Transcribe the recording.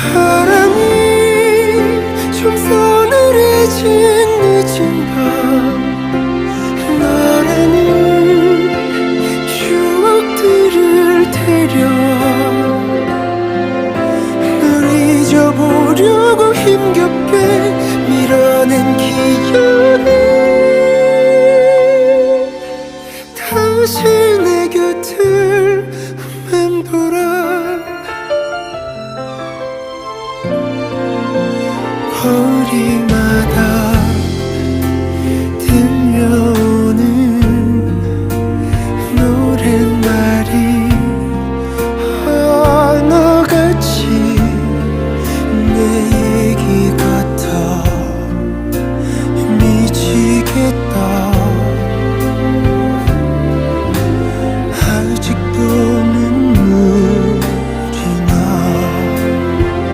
바람이 좀 서늘해진 늦은 밤 나라는 추억들을 데려 널 잊어보려고 힘겹게 밀어낸 기억이 다시 내 곁을 거울이